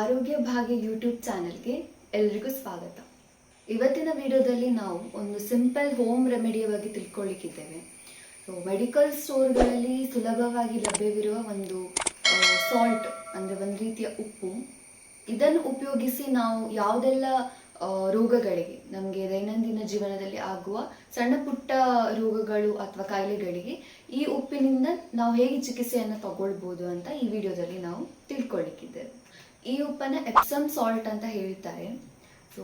ಆರೋಗ್ಯ ಭಾಗ್ಯ ಯೂಟ್ಯೂಬ್ ಚಾನೆಲ್ಗೆ ಎಲ್ರಿಗೂ ಸ್ವಾಗತ. ಇವತ್ತಿನ ವಿಡಿಯೋದಲ್ಲಿ ನಾವು ಒಂದು ಸಿಂಪಲ್ ಹೋಮ್ ರೆಮಿಡಿಯ ಬಗ್ಗೆ ತಿಳ್ಕೊಳ್ಳಿಕ್ಕಿದ್ದೇವೆ ಸೊ ಮೆಡಿಕಲ್ ಸ್ಟೋರ್ಗಳಲ್ಲಿ ಸುಲಭವಾಗಿ ಲಭ್ಯವಿರುವ ಒಂದು ಸಾಲ್ಟ್ ಅಂದರೆ ಒಂದು ರೀತಿಯ ಉಪ್ಪು. ಇದನ್ನು ಉಪಯೋಗಿಸಿ ನಾವು ಯಾವುದೆಲ್ಲ ರೋಗಗಳಿಗೆ, ನಮಗೆ ದೈನಂದಿನ ಜೀವನದಲ್ಲಿ ಆಗುವ ಸಣ್ಣ ಪುಟ್ಟ ರೋಗಗಳು ಅಥವಾ ಕಾಯಿಲೆಗಳಿಗೆ ಈ ಉಪ್ಪಿನಿಂದ ನಾವು ಹೇಗೆ ಚಿಕಿತ್ಸೆಯನ್ನು ತಗೊಳ್ಬೋದು ಅಂತ ಈ ವಿಡಿಯೋದಲ್ಲಿ ನಾವು ತಿಳ್ಕೊಳ್ಳಿಕ್ಕಿದ್ದೇವೆ ಈ ಉಪ್ಪನ್ನ ಎಪ್ಸಮ್ ಸಾಲ್ಟ್ ಅಂತ ಹೇಳ್ತಾರೆ. ಸೊ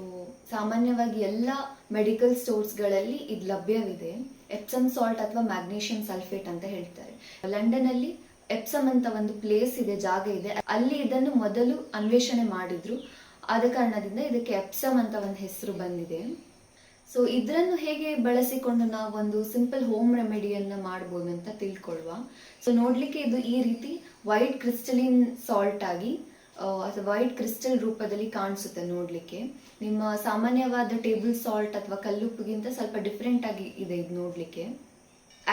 ಸಾಮಾನ್ಯವಾಗಿ ಎಲ್ಲ ಮೆಡಿಕಲ್ ಸ್ಟೋರ್ಸ್ಗಳಲ್ಲಿ ಇದು ಲಭ್ಯವಿದೆ. ಎಪ್ಸಮ್ ಸಾಲ್ಟ್ ಅಥವಾ ಮ್ಯಾಗ್ನೀಷಿಯಂ ಸಲ್ಫೇಟ್ ಅಂತ ಹೇಳ್ತಾರೆ. ಲಂಡನ್ ಅಲ್ಲಿ ಎಪ್ಸಮ್ ಅಂತ ಒಂದು ಪ್ಲೇಸ್ ಇದೆ, ಜಾಗ ಇದೆ. ಅಲ್ಲಿ ಇದನ್ನು ಮೊದಲು ಅನ್ವೇಷಣೆ ಮಾಡಿದ್ರು. ಆದ ಕಾರಣದಿಂದ ಇದಕ್ಕೆ ಎಪ್ಸಮ್ ಅಂತ ಒಂದು ಹೆಸರು ಬಂದಿದೆ. ಸೊ ಇದನ್ನು ಹೇಗೆ ಬಳಸಿಕೊಂಡು ನಾವು ಒಂದು ಸಿಂಪಲ್ ಹೋಮ್ ರೆಮಿಡಿಯನ್ನ ಮಾಡ್ಬೋದು ಅಂತ ತಿಳ್ಕೊಳ್ಳುವ ಸೊ ನೋಡ್ಲಿಕ್ಕೆ ಇದು ಈ ರೀತಿ ವೈಟ್ ಕ್ರಿಸ್ಟಲಿನ್ ಸಾಲ್ಟ್ ಆಗಿ ಅಥವಾ ವೈಟ್ ಕ್ರಿಸ್ಟಲ್ ರೂಪದಲ್ಲಿ ಕಾಣಿಸುತ್ತೆ ನೋಡ್ಲಿಕ್ಕೆ. ನಿಮ್ಮ ಸಾಮಾನ್ಯವಾದ ಟೇಬಲ್ ಸಾಲ್ಟ್ ಅಥವಾ ಕಲ್ಲುಪ್ಪಿಗಿಂತ ಸ್ವಲ್ಪ ಡಿಫ್ರೆಂಟ್ ಆಗಿ ಇದೆ ಇದು ನೋಡಲಿಕ್ಕೆ.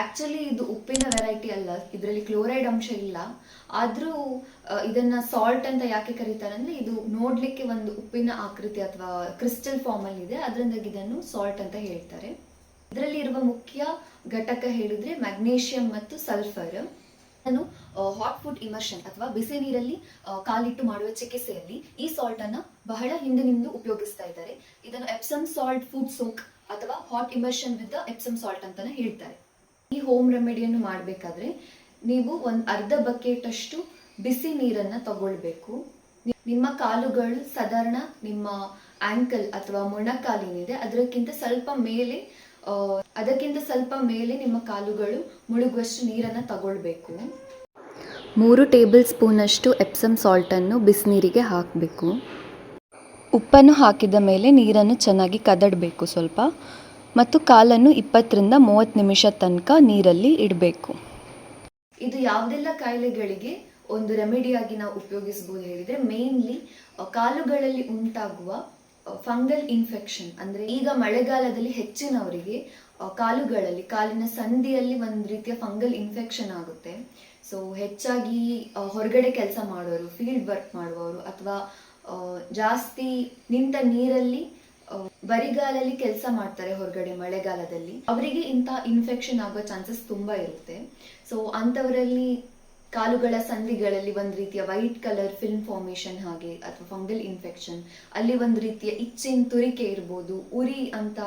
ಆ್ಯಕ್ಚುಲಿ ಇದು ಉಪ್ಪಿನ ವೆರೈಟಿ ಅಲ್ಲ. ಇದರಲ್ಲಿ ಕ್ಲೋರೈಡ್ ಅಂಶ ಇಲ್ಲ. ಆದರೂ ಇದನ್ನು ಸಾಲ್ಟ್ ಅಂತ ಯಾಕೆ ಕರೀತಾರೆ ಅಂದರೆ, ಇದು ನೋಡ್ಲಿಕ್ಕೆ ಒಂದು ಉಪ್ಪಿನ ಆಕೃತಿ ಅಥವಾ ಕ್ರಿಸ್ಟಲ್ ಫಾರ್ಮ್ ಅಲ್ಲಿ ಇದೆ. ಅದರಿಂದಾಗಿ ಇದನ್ನು ಸಾಲ್ಟ್ ಅಂತ ಹೇಳ್ತಾರೆ. ಇದರಲ್ಲಿ ಇರುವ ಮುಖ್ಯ ಘಟಕ ಹೇಳಿದ್ರೆ ಮ್ಯಾಗ್ನೇಷಿಯಂ ಮತ್ತು ಸಲ್ಫರ್ ನಾನು ಹಾಟ್ ಫುಡ್ ಇಮರ್ಷನ್ ಅಥವಾ ಬಿಸಿ ನೀರಲ್ಲಿ ಕಾಲಿಟ್ಟು ಮಾಡುವ ಚಿಕಿತ್ಸೆಯಲ್ಲಿ ಈ ಸಾಲ್ಟ್ ಅನ್ನ ಬಹಳ ಹಿಂದಿನಿಂದ ಉಪಯೋಗಿಸ್ತಾ ಇದ್ದಾರೆ. ಇದನ್ನು ಎಪ್ಸಮ್ ಸಾಲ್ಟ್ ಫುಡ್ ಸೋಕ್ ಅಥವಾ hot immersion with Epsom salt ಅಂತಾನೆ ಹೇಳ್ತಾರೆ. ಈ ಹೋಮ್ ರೆಮಿಡಿಯನ್ನು ಮಾಡಬೇಕಾದ್ರೆ ನೀವು ಒಂದು ಅರ್ಧ ಬಕೆಟ್ ಅಷ್ಟು ಬಿಸಿ ನೀರನ್ನ ತಗೊಳ್ಬೇಕು. ನಿಮ್ಮ ಕಾಲುಗಳು ಸಾಧಾರಣ ನಿಮ್ಮ ಆಂಕಲ್ ಅಥವಾ ಮೊಣಕಾಲಿನಿದೆ, ಅದಕ್ಕಿಂತ ಸ್ವಲ್ಪ ಮೇಲೆ ಅದಕ್ಕಿಂತ ಸ್ವಲ್ಪ ಮೇಲೆ ನಿಮ್ಮ ಕಾಲುಗಳು ಮುಳುಗುವಷ್ಟು ನೀರನ್ನು ತಗೊಳ್ಬೇಕು. ಮೂರು ಟೇಬಲ್ ಸ್ಪೂನಷ್ಟು ಎಪ್ಸಮ್ ಸಾಲ್ಟನ್ನು ಬಿಸಿನೀರಿಗೆ ಹಾಕಬೇಕು. ಉಪ್ಪನ್ನು ಹಾಕಿದ ಮೇಲೆ ನೀರನ್ನು ಚೆನ್ನಾಗಿ ಕದಡಬೇಕು ಸ್ವಲ್ಪ. ಮತ್ತು ಕಾಲನ್ನು ಇಪ್ಪತ್ತರಿಂದ ಮೂವತ್ತು ನಿಮಿಷ ತನಕ ನೀರಲ್ಲಿ ಇಡಬೇಕು. ಇದು ಯಾವುದೆಲ್ಲ ಕಾಯಿಲೆಗಳಿಗೆ ಒಂದು ರೆಮಿಡಿಯಾಗಿ ನಾವು ಉಪಯೋಗಿಸ್ಬೋದು ಹೇಳಿದರೆ ಮೇನ್ಲಿ ಕಾಲುಗಳಲ್ಲಿ ಉಂಟಾಗುವ ಫಂಗಲ್ ಇನ್ಫೆಕ್ಷನ್ ಅಂದ್ರೆ ಈಗ ಮಳೆಗಾಲದಲ್ಲಿ ಹೆಚ್ಚಿನವರಿಗೆ ಕಾಲುಗಳಲ್ಲಿ, ಕಾಲಿನ ಸಂಧಿಯಲ್ಲಿ ಒಂದು ರೀತಿಯ ಫಂಗಲ್ ಇನ್ಫೆಕ್ಷನ್ ಆಗುತ್ತೆ. ಸೊ ಹೆಚ್ಚಾಗಿ ಹೊರಗಡೆ ಕೆಲಸ ಮಾಡೋರು ಫೀಲ್ಡ್ ವರ್ಕ್ ಮಾಡುವವರು ಅಥವಾ ಜಾಸ್ತಿ ನಿಂತ ನೀರಲ್ಲಿ ಬರಿಗಾಲಲ್ಲಿ ಕೆಲಸ ಮಾಡ್ತಾರೆ ಹೊರಗಡೆ ಮಳೆಗಾಲದಲ್ಲಿ. ಅವರಿಗೆ ಇಂಥ ಇನ್ಫೆಕ್ಷನ್ ಆಗುವ ಚಾನ್ಸಸ್ ತುಂಬಾ ಇರುತ್ತೆ. ಸೊ ಅಂಥವರಲ್ಲಿ ಕಾಲುಗಳ ಸಂಧಿಗಳಲ್ಲಿ ಒಂದು ರೀತಿಯ ವೈಟ್ ಕಲರ್ ಫಿಲ್ಮ್ ಫಾರ್ಮೇಶನ್ ಹಾಗೆ ಅಥವಾ ಫಂಗಲ್ ಇನ್ಫೆಕ್ಷನ್, ಅಲ್ಲಿ ಒಂದು ರೀತಿಯ ಇಚ್ಚಿನ ತುರಿಕೆ ಇರ್ಬೋದು, ಉರಿ ಅಂತ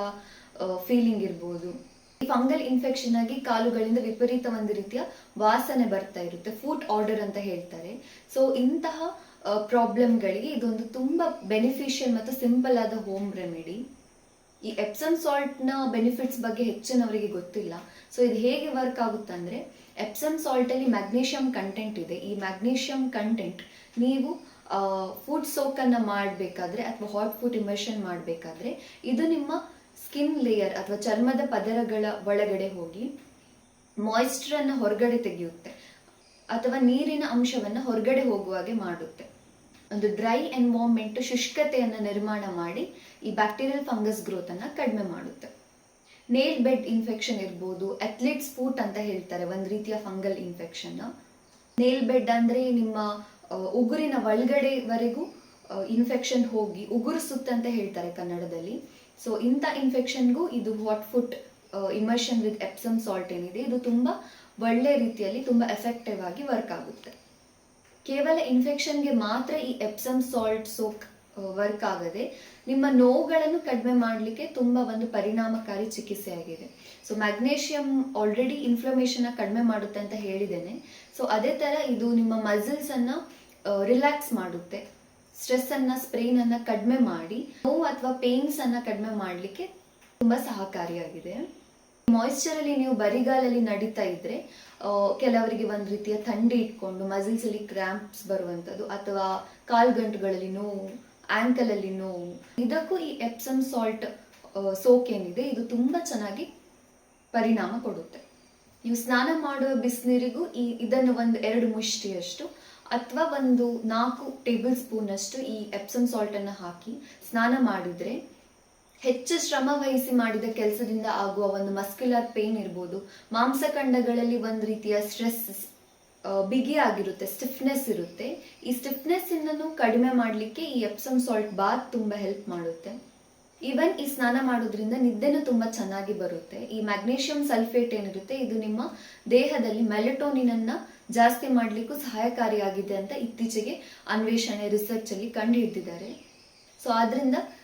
ಫೀಲಿಂಗ್ ಇರ್ಬೋದು. ಈ ಫಂಗಲ್ ಇನ್ಫೆಕ್ಷನ್ ಆಗಿ ಕಾಲುಗಳಿಂದ ವಿಪರೀತ ಒಂದು ರೀತಿಯ ವಾಸನೆ ಬರ್ತಾ ಇರುತ್ತೆ, ಫುಡ್ ಆರ್ಡರ್ ಅಂತ ಹೇಳ್ತಾರೆ. ಸೊ ಇಂತಹ ಪ್ರಾಬ್ಲಮ್ಗಳಿಗೆ ಇದೊಂದು ತುಂಬಾ ಬೆನಿಫಿಷಿಯಲ್ ಮತ್ತು ಸಿಂಪಲ್ ಆದ ಹೋಮ್ ರೆಮಿಡಿ ಈ ಎಪ್ಸನ್ ಸಾಲ್ಟ್ನ ಬೆನಿಫಿಟ್ಸ್ ಬಗ್ಗೆ ಹೆಚ್ಚಿನವರಿಗೆ ಗೊತ್ತಿಲ್ಲ. ಸೊ ಇದು ಹೇಗೆ ವರ್ಕ್ ಆಗುತ್ತಂದ್ರೆ ಎಪ್ಸಮ್ ಸಾಲ್ಟಲ್ಲಿ ಮ್ಯಾಗ್ನೀಷಿಯಂ ಕಂಟೆಂಟ್ ಇದೆ. ಈ ಮ್ಯಾಗ್ನೀಷಿಯಂ ಕಂಟೆಂಟ್ ನೀವು ಫುಡ್ ಸೋಕ್ ಅನ್ನ ಮಾಡಬೇಕಾದ್ರೆ ಅಥವಾ ಹಾಟ್ ಫುಡ್ ಇಮರ್ಷನ್ ಮಾಡಬೇಕಾದ್ರೆ ಇದು ನಿಮ್ಮ ಸ್ಕಿನ್ ಲೇಯರ್ ಅಥವಾ ಚರ್ಮದ ಪದರಗಳ ಒಳಗಡೆ ಹೋಗಿ ಮಾಯಿಸ್ಚರನ್ನು ಹೊರಗಡೆ ತೆಗೆಯುತ್ತೆ. ಅಥವಾ ನೀರಿನ ಅಂಶವನ್ನು ಹೊರಗಡೆ ಹೋಗುವ ಹಾಗೆ ಮಾಡುತ್ತೆ. ಒಂದು ಡ್ರೈ ಎನ್ವಾರ್ಮೆಂಟ್ ಶುಷ್ಕತೆಯನ್ನು ನಿರ್ಮಾಣ ಮಾಡಿ ಈ ಬ್ಯಾಕ್ಟೀರಿಯಲ್ ಫಂಗಸ್ ಗ್ರೋತ್ ಅನ್ನ ಕಡಿಮೆ ಮಾಡುತ್ತೆ. ನೇಲ್ ಬೆಡ್ ಇನ್ಫೆಕ್ಷನ್ ಇರ್ಬೋದು ಅಥ್ಲೀಟ್ಸ್ ಫೂಟ್ ಅಂತ ಹೇಳ್ತಾರೆ, ಒಂದು ರೀತಿಯ ಫಂಗಲ್ ಇನ್ಫೆಕ್ಷನ್ ನೇಲ್ ಬೆಡ್ ಅಂದ್ರೆ ನಿಮ್ಮ ಉಗುರಿನ ಒಳಗಡೆವರೆಗೂ ಇನ್ಫೆಕ್ಷನ್ ಹೋಗಿ, ಉಗುರು ಸುತ್ತ ಅಂತ ಹೇಳ್ತಾರೆ ಕನ್ನಡದಲ್ಲಿ. ಸೊ ಇಂಥ ಇನ್ಫೆಕ್ಷನ್ಗೂ ಇದು hot foot immersion with Epsom salt ಏನಿದೆ, ಇದು ತುಂಬಾ ಒಳ್ಳೆ ರೀತಿಯಲ್ಲಿ ತುಂಬಾ ಎಫೆಕ್ಟಿವ್ ಆಗಿ ವರ್ಕ್ ಆಗುತ್ತೆ. ಕೇವಲ ಇನ್ಫೆಕ್ಷನ್ಗೆ ಮಾತ್ರ ಈ ಎಪ್ಸಮ್ ಸಾಲ್ಟ್ ಸೋಕ್ ವರ್ಕ್ ಆಗದೆ. ನಿಮ್ಮ ನೋವುಗಳನ್ನು ಕಡಿಮೆ ಮಾಡಲಿಕ್ಕೆ ತುಂಬಾ ಒಂದು ಪರಿಣಾಮಕಾರಿ ಚಿಕಿತ್ಸೆ ಆಗಿದೆ. ಸೊ ಮ್ಯಾಗ್ನೇಷಿಯಂ ಆಲ್ರೆಡಿ ಇನ್ಫ್ಲಮೇಷನ್ ಕಡಿಮೆ ಮಾಡುತ್ತೆ ಅಂತ ಹೇಳಿದ್ದೇನೆ. ಸೊ ಅದೇ ತರ ಇದು ನಿಮ್ಮ ಮಸಲ್ಸ್ ಅನ್ನ ರಿಲ್ಯಾಕ್ಸ್ ಮಾಡುತ್ತೆ. ಸ್ಟ್ರೆಸ್ ಅನ್ನ ಸ್ಪ್ರೇನ್ ಅನ್ನ ಕಡಿಮೆ ಮಾಡಿ, ನೋವು ಅಥವಾ ಪೇನ್ಸ್ ಅನ್ನ ಕಡಿಮೆ ಮಾಡಲಿಕ್ಕೆ ತುಂಬಾ ಸಹಕಾರಿಯಾಗಿದೆ. ಮಾಯಿಶ್ಚರಲ್ಲಿ ನೀವು ಬರಿಗಾಲಲ್ಲಿ ನಡೀತಾ ಇದ್ರೆ ಕೆಲವರಿಗೆ ಒಂದು ರೀತಿಯ ಥಂಡಿ ಇಟ್ಕೊಂಡು ಮಸಲ್ಸ್ ಅಲ್ಲಿ ಕ್ರಾಂಪ್ಸ್ ಬರುವಂತದ್ದು ಅಥವಾ ಕಾಲ್ಗಂಟುಗಳಲ್ಲಿ ನೋವು ಆಂಕಲ್ ಅಲ್ಲಿ ನೋವು. ಇದಕ್ಕೂ ಈ ಎಪ್ಸಮ್ ಸಾಲ್ಟ್ ಸೋಕ್ ಏನಿದೆ, ಇದು ತುಂಬಾ ಚೆನ್ನಾಗಿ ಪರಿಣಾಮ ಕೊಡುತ್ತೆ. ನೀವು ಸ್ನಾನ ಮಾಡುವ ಬಿಸಿನೀರಿಗೂ ಈ, ಇದನ್ನು ಒಂದು ಎರಡು ಮುಷ್ಟಿಯಷ್ಟು ಅಥವಾ ಒಂದು ನಾಲ್ಕು ಟೇಬಲ್ ಸ್ಪೂನ್ ಅಷ್ಟು ಈ ಎಪ್ಸಮ್ ಸಾಲ್ಟ್ ಅನ್ನ ಹಾಕಿ ಸ್ನಾನ ಮಾಡಿದ್ರೆ ಹೆಚ್ಚು ಶ್ರಮ ವಹಿಸಿ ಮಾಡಿದ ಕೆಲಸದಿಂದ ಆಗುವ ಒಂದು ಮಸ್ಕ್ಯುಲರ್ ಪೇನ್ ಇರ್ಬೋದು. ಮಾಂಸಖಂಡಗಳಲ್ಲಿ ಒಂದು ರೀತಿಯ ಸ್ಟ್ರೆಸ್ ಬಿಗಿ ಆಗಿರುತ್ತೆ ಸ್ಟಿಫ್ನೆಸ್ ಇರುತ್ತೆ. ಈ ಸ್ಟಿಫ್ನೆಸ್ ಇನ್ನನ್ನು ಕಡಿಮೆ ಮಾಡಲಿಕ್ಕೆ ಈ ಎಪ್ಸಮ್ ಸಾಲ್ಟ್ ಬಾತ್ ತುಂಬಾ ಹೆಲ್ಪ್ ಮಾಡುತ್ತೆ. ಈವನ್ ಈ ಸ್ನಾನ ಮಾಡೋದ್ರಿಂದ ನಿದ್ದೆನೂ ತುಂಬಾ ಚೆನ್ನಾಗಿ ಬರುತ್ತೆ. ಈ ಮ್ಯಾಗ್ನೇಷಿಯಂ ಸಲ್ಫೇಟ್ ಏನಿರುತ್ತೆ ಇದು ನಿಮ್ಮ ದೇಹದಲ್ಲಿ ಮೆಲೆಟೋನಿನ್ ಅನ್ನ ಜಾಸ್ತಿ ಮಾಡಲಿಕ್ಕೂ ಸಹಾಯಕಾರಿಯಾಗಿದೆ ಅಂತ ಇತ್ತೀಚೆಗೆ ಅನ್ವೇಷಣೆ ರಿಸರ್ಚ್ ಅಲ್ಲಿ ಕಂಡು ಹಿಡಿದಿದ್ದಾರೆ. ಸೊ ಆದ್ರಿಂದ ಆ,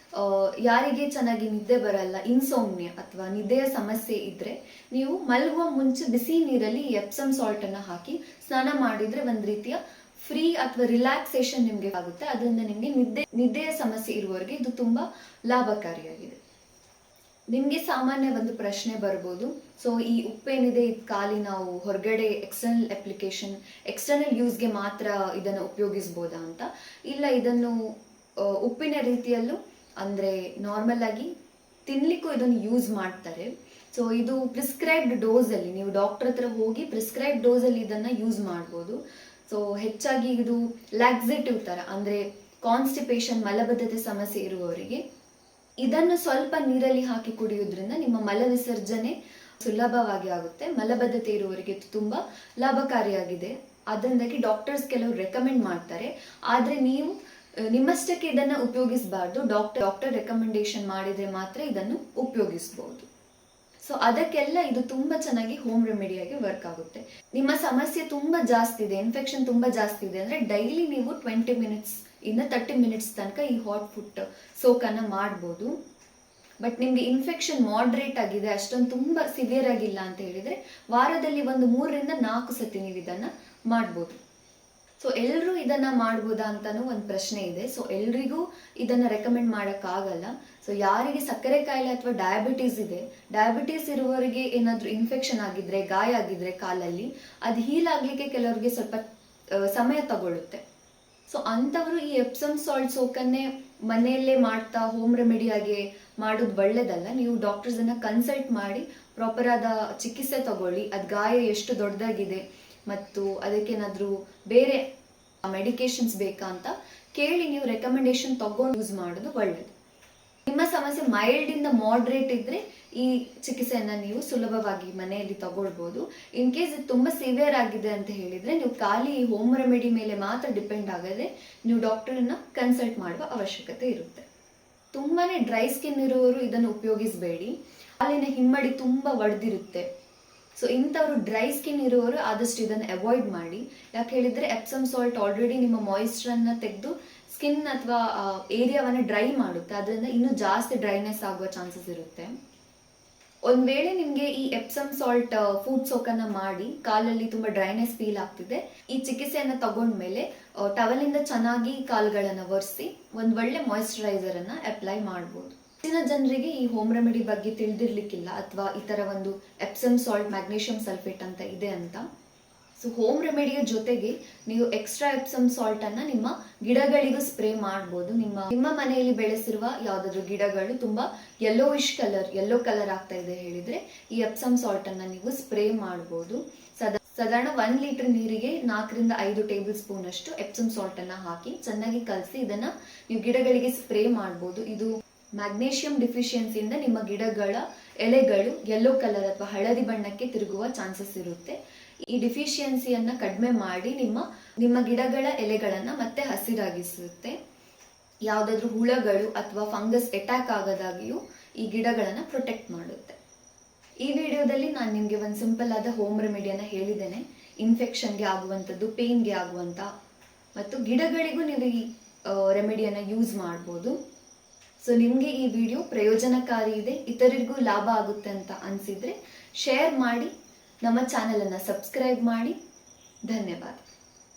ಯಾರಿಗೆ ಚೆನ್ನಾಗಿ ನಿದ್ದೆ ಬರಲ್ಲ ಇನ್ಸೋಮ್ನಿಯ ಅಥವಾ ನಿದ್ದೆಯ ಸಮಸ್ಯೆ ಇದ್ರೆ ನೀವು ಮಲಗುವ ಮುಂಚೆ ಬಿಸಿ ನೀರಲ್ಲಿ ಎಪ್ಸಮ್ ಸಾಲ್ಟ್ ಅನ್ನ ಹಾಕಿ ಸ್ನಾನ ಮಾಡಿದ್ರೆ ಒಂದ್ ರೀತಿಯ ಫ್ರೀ ಅಥವಾ ರಿಲ್ಯಾಕ್ಸೇಷನ್ ನಿಮ್ಗೆ ಆಗುತ್ತೆ. ಅದರಿಂದ ನಿಮ್ಗೆ ನಿದ್ದೆ, ನಿದ್ದೆಯ ಸಮಸ್ಯೆ ಇರುವವರಿಗೆ ಇದು ತುಂಬಾ ಲಾಭಕಾರಿಯಾಗಿದೆ. ನಿಮ್ಗೆ ಸಾಮಾನ್ಯ ಒಂದು ಪ್ರಶ್ನೆ ಬರ್ಬೋದು. ಸೊ ಈ ಉಪ್ಪೇನಿದೆ, ಇದು ಖಾಲಿ ನಾವು ಹೊರಗಡೆ ಎಕ್ಸ್ಟರ್ನಲ್ ಅಪ್ಲಿಕೇಶನ್ ಎಕ್ಸ್ಟರ್ನಲ್ ಯೂಸ್ಗೆ ಮಾತ್ರ ಇದನ್ನು ಉಪಯೋಗಿಸ್ಬೋದಾ ಅಂತ? ಇಲ್ಲ, ಇದನ್ನು ಉಪ್ಪಿನ ರೀತಿಯಲ್ಲೂ ಅಂದ್ರೆ ನಾರ್ಮಲ್ ಆಗಿ ತಿನ್ಲಿಕ್ಕೂ ಇದನ್ನು ಯೂಸ್ ಮಾಡ್ತಾರೆ. ಸೊ ಇದು ಪ್ರಿಸ್ಕ್ರೈಬ್ಡ್ ಡೋಸ್ ಅಲ್ಲಿ, ನೀವು ಡಾಕ್ಟರ್ ಹತ್ರ ಹೋಗಿ ಪ್ರಿಸ್ಕ್ರೈಬ್ಡ್ ಡೋಸ್ ಅಲ್ಲಿ ಇದನ್ನ ಯೂಸ್ ಮಾಡ್ಬೋದು. ಸೊ ಹೆಚ್ಚಾಗಿ ಇದು ಲ್ಯಾಕ್ಸಿಟಿವ್ ತರ, ಅಂದ್ರೆ ಕಾನ್ಸ್ಟಿಪೇಷನ್ ಮಲಬದ್ಧತೆ ಸಮಸ್ಯೆ ಇರುವವರಿಗೆ ಇದನ್ನು ಸ್ವಲ್ಪ ನೀರಲ್ಲಿ ಹಾಕಿ ಕುಡಿಯೋದ್ರಿಂದ ನಿಮ್ಮ ಮಲ ವಿಸರ್ಜನೆ ಸುಲಭವಾಗಿ ಆಗುತ್ತೆ. ಮಲಬದ್ಧತೆ ಇರುವವರಿಗೆ ತುಂಬಾ ಲಾಭಕಾರಿಯಾಗಿದೆ. ಅದರಿಂದಾಗಿ ಡಾಕ್ಟರ್ಸ್ ಕೆಲವರು ರೆಕಮೆಂಡ್ ಮಾಡ್ತಾರೆ. ಆದ್ರೆ ನೀವು ನಿಮ್ಮಷ್ಟಕ್ಕೆ ಇದನ್ನ ಉಪಯೋಗಿಸಬಾರ್ದು. ಡಾಕ್ಟರ್ ಡಾಕ್ಟರ್ ರೆಕಮೆಂಡೇಶನ್ ಮಾಡಿದ್ರೆ ಮಾತ್ರ ಇದನ್ನು ಉಪಯೋಗಿಸಬಹುದು ಸೊ ಅದಕ್ಕೆಲ್ಲ ಇದು ತುಂಬಾ ಚೆನ್ನಾಗಿ ಹೋಮ್ ರೆಮಿಡಿಯಾಗಿ ವರ್ಕ್ ಆಗುತ್ತೆ. ನಿಮ್ಮ ಸಮಸ್ಯೆ ತುಂಬಾ ಜಾಸ್ತಿ ಇದೆ ಇನ್ಫೆಕ್ಷನ್ ತುಂಬಾ ಜಾಸ್ತಿ ಇದೆ ಅಂದ್ರೆ ಡೈಲಿ ನೀವು ಟ್ವೆಂಟಿ ಮಿನಿಟ್ಸ್ ಇಂದ ತರ್ಟಿ ಮಿನಿಟ್ಸ್ ತನಕ ಈ ಹಾಟ್ ಫುಟ್ ಸೋಕನ್ನು ಮಾಡ್ಬೋದು. ಬಟ್ ನಿಮ್ಗೆ ಇನ್ಫೆಕ್ಷನ್ ಮಾಡ್ರೇಟ್ ಆಗಿದೆ, ಅಷ್ಟೊಂದು ತುಂಬಾ ಸಿವಿಯರ್ ಆಗಿಲ್ಲ ಅಂತ ಹೇಳಿದ್ರೆ ವಾರದಲ್ಲಿ ಒಂದು ಮೂರರಿಂದ ನಾಲ್ಕು ಸತಿ ನೀವು ಇದನ್ನ ಮಾಡ್ಬೋದು. ಸೊ ಎಲ್ಲರೂ ಇದನ್ನ ಮಾಡ್ಬೋದಾ ಅಂತಾನು ಒಂದು ಪ್ರಶ್ನೆ ಇದೆ. ಸೊ ಎಲ್ರಿಗೂ ಇದನ್ನ ರೆಕಮೆಂಡ್ ಮಾಡೋಕ್ಕಾಗಲ್ಲ. ಸೊ ಯಾರಿಗೆ ಸಕ್ಕರೆ ಕಾಯಿಲೆ ಅಥವಾ ಡಯಾಬಿಟೀಸ್ ಇದೆ ಡಯಾಬಿಟೀಸ್ ಇರುವವರಿಗೆ ಏನಾದ್ರೂ ಇನ್ಫೆಕ್ಷನ್ ಆಗಿದ್ರೆ, ಗಾಯ ಆಗಿದ್ರೆ ಕಾಲಲ್ಲಿ, ಅದು ಹೀಲ್ ಆಗ್ಲಿಕ್ಕೆ ಕೆಲವರಿಗೆ ಸ್ವಲ್ಪ ಸಮಯ ತಗೊಳ್ಳುತ್ತೆ ಸೊ ಅಂಥವರು ಈ ಎಪ್ಸಮ್ ಸಾಲ್ಟ್ ಸೋಕನ್ನೇ ಮನೆಯಲ್ಲೇ ಮಾಡ್ತಾ ಹೋಮ್ ರೆಮಿಡಿಯಾಗಿ ಮಾಡೋದು ಒಳ್ಳೇದಲ್ಲ. ನೀವು ಡಾಕ್ಟರ್ಸ್ ಅನ್ನ ಕನ್ಸಲ್ಟ್ ಮಾಡಿ ಪ್ರಾಪರ್ ಆದ ಚಿಕಿತ್ಸೆ ತಗೊಳ್ಳಿ. ಅದು ಗಾಯ ಎಷ್ಟು ದೊಡ್ಡದಾಗಿದೆ ಮತ್ತು ಅದಕ್ಕೇನಾದರೂ ಬೇರೆ ಮೆಡಿಕೇಶನ್ಸ್ ಬೇಕಾ ಅಂತ ಕೇಳಿ ನೀವು ರೆಕಮೆಂಡೇಶನ್ ತಗೊಂಡು ಯೂಸ್ ಮಾಡೋದು ಒಳ್ಳೆಯದು ನಿಮ್ಮ ಸಮಸ್ಯೆ ಮೈಲ್ಡ್ ಇಂದ ಮಾಡ್ರೇಟ್ ಇದ್ರೆ ಈ ಚಿಕಿತ್ಸೆಯನ್ನು ನೀವು ಸುಲಭವಾಗಿ ಮನೆಯಲ್ಲಿ ತಗೊಳ್ಬೋದು. ಇನ್ ಕೇಸ್ ಇದು ತುಂಬ ಸಿವಿಯರ್ ಆಗಿದೆ ಅಂತ ಹೇಳಿದರೆ ನೀವು ಖಾಲಿ ಹೋಮ್ ರೆಮಿಡಿ ಮೇಲೆ ಮಾತ್ರ ಡಿಪೆಂಡ್ ಆಗದೆ ನೀವು ಡಾಕ್ಟರನ್ನು ಕನ್ಸಲ್ಟ್ ಮಾಡುವ ಅವಶ್ಯಕತೆ ಇರುತ್ತೆ. ತುಂಬಾ ಡ್ರೈ ಸ್ಕಿನ್ ಇರುವವರು ಇದನ್ನು ಉಪಯೋಗಿಸಬೇಡಿ. ಅಲ್ಲಿನ ಹಿಮ್ಮಡಿ ತುಂಬಾ ಒಡೆದಿರುತ್ತೆ. ಸೊ ಇಂಥವ್ರು ಡ್ರೈ ಸ್ಕಿನ್ ಇರುವವರು ಆದಷ್ಟು ಇದನ್ನ ಅವಾಯ್ಡ್ ಮಾಡಿ. ಯಾಕೆ ಹೇಳಿದ್ರೆ ಎಪ್ಸಮ್ ಸಾಲ್ಟ್ ಆಲ್ರೆಡಿ ನಿಮ್ಮ ಮಾಯಿಸ್ಚರ್ ಅನ್ನ ತೆಗೆದು ಸ್ಕಿನ್ ಅಥವಾ ಏರಿಯಾವನ್ನ ಡ್ರೈ ಮಾಡುತ್ತೆ. ಅದರಿಂದ ಇನ್ನೂ ಜಾಸ್ತಿ ಡ್ರೈನೆಸ್ ಆಗುವ ಚಾನ್ಸಸ್ ಇರುತ್ತೆ. ಒಂದ್ ವೇಳೆ ನಿಮ್ಗೆ ಈ ಎಪ್ಸಮ್ ಸಾಲ್ಟ್ ಫುಡ್ ಸೋಕನ್ನ ಮಾಡಿ ಕಾಲಲ್ಲಿ ತುಂಬಾ ಡ್ರೈನೆಸ್ ಫೀಲ್ ಆಗ್ತಿದೆ, ಈ ಚಿಕಿತ್ಸೆಯನ್ನ ತಗೊಂಡ್ಮೇಲೆ ಟವಲ್ ಇಂದ ಚೆನ್ನಾಗಿ ಕಾಲುಗಳನ್ನ ಒರೆಸಿ ಒಂದ್ ಒಳ್ಳೆ ಮಾಯಿಶ್ಚರೈಸರ್ ಅನ್ನ ಅಪ್ಲೈ ಮಾಡಬಹುದು ಹೆಚ್ಚಿನ ಜನರಿಗೆ ಈ ಹೋಮ್ ರೆಮಿಡಿ ಬಗ್ಗೆ ತಿಳಿದಿರ್ಲಿಕ್ಕಿಲ್ಲ ಅಥವಾ ಈ ತರ ಒಂದು ಎಪ್ಸಮ್ ಸಾಲ್ಟ್ ಮ್ಯಾಗ್ನೇಷಿಯಂ ಸಲ್ಫೇಟ್ ಅಂತ ಇದೆ ಅಂತ. ಸೊ ಹೋಮ್ ರೆಮಿಡಿಯ ಜೊತೆಗೆ ನೀವು ಎಕ್ಸ್ಟ್ರಾ ಎಪ್ಸಮ್ ಸಾಲ್ಟ್ ಅನ್ನ ನಿಮ್ಮ ಗಿಡಗಳಿಗೂ ಸ್ಪ್ರೇ ಮಾಡಬಹುದು ನಿಮ್ಮ ನಿಮ್ಮ ಮನೆಯಲ್ಲಿ ಬೆಳೆಸಿರುವ ಯಾವ್ದಾದ್ರು ಗಿಡಗಳು ತುಂಬಾ ಯೆಲ್ಲೋಯಿಶ್ ಕಲರ್ ಯೆಲ್ಲೋ ಕಲರ್ ಆಗ್ತಾ ಇದೆ ಹೇಳಿದ್ರೆ ಈ ಎಪ್ಸಮ್ ಸಾಲ್ಟ್ ಅನ್ನ ನೀವು ಸ್ಪ್ರೇ ಮಾಡಬಹುದು ಸಾಧಾರಣ ಒನ್ ಲೀಟರ್ ನೀರಿಗೆ ನಾಲ್ಕರಿಂದ ಐದು ಟೇಬಲ್ ಸ್ಪೂನ್ ಅಷ್ಟು ಎಪ್ಸಮ್ ಸಾಲ್ಟ್ ಅನ್ನ ಹಾಕಿ ಚೆನ್ನಾಗಿ ಕಲಸಿ ಇದನ್ನ ನೀವು ಗಿಡಗಳಿಗೆ ಸ್ಪ್ರೇ ಮಾಡಬಹುದು ಇದು ಮ್ಯಾಗ್ನೇಷಿಯಂ ಡಿಫಿಷಿಯನ್ಸಿಯಿಂದ ನಿಮ್ಮ ಗಿಡಗಳ ಎಲೆಗಳು ಯೆಲ್ಲೋ ಕಲರ್ ಅಥವಾ ಹಳದಿ ಬಣ್ಣಕ್ಕೆ ತಿರುಗುವ ಚಾನ್ಸಸ್ ಇರುತ್ತೆ. ಈ ಡಿಫಿಷಿಯನ್ಸಿಯನ್ನು ಕಡಿಮೆ ಮಾಡಿ ನಿಮ್ಮ ನಿಮ್ಮ ಗಿಡಗಳ ಎಲೆಗಳನ್ನು ಮತ್ತೆ ಹಸಿರಾಗಿಸುತ್ತೆ. ಯಾವುದಾದ್ರೂ ಹುಳಗಳು ಅಥವಾ ಫಂಗಸ್ ಅಟ್ಯಾಕ್ ಆಗದಾಗಿಯೂ ಈ ಗಿಡಗಳನ್ನು ಪ್ರೊಟೆಕ್ಟ್ ಮಾಡುತ್ತೆ. ಈ ವಿಡಿಯೋದಲ್ಲಿ ನಾನು ನಿಮಗೆ ಒಂದು ಸಿಂಪಲ್ ಆದ ಹೋಮ್ ರೆಮಿಡಿಯನ್ನು ಹೇಳಿದ್ದೇನೆ. ಇನ್ಫೆಕ್ಷನ್ಗೆ ಆಗುವಂಥದ್ದು ಪೇಯ್ನ್ಗೆ ಆಗುವಂಥ, ಮತ್ತು ಗಿಡಗಳಿಗೂ ನೀವು ಈ ರೆಮಿಡಿಯನ್ನು ಯೂಸ್ ಮಾಡ್ಬೋದು. ಸೊ ನಿಮಗೆ ಈ ವಿಡಿಯೋ ಪ್ರಯೋಜನಕಾರಿ ಇದೆ ಇತರರಿಗೂ ಲಾಭ ಆಗುತ್ತೆ ಅಂತ ಅನಿಸಿದರೆ ಶೇರ್ ಮಾಡಿ, ನಮ್ಮ ಚಾನಲನ್ನು ಸಬ್ಸ್ಕ್ರೈಬ್ ಮಾಡಿ. ಧನ್ಯವಾದ.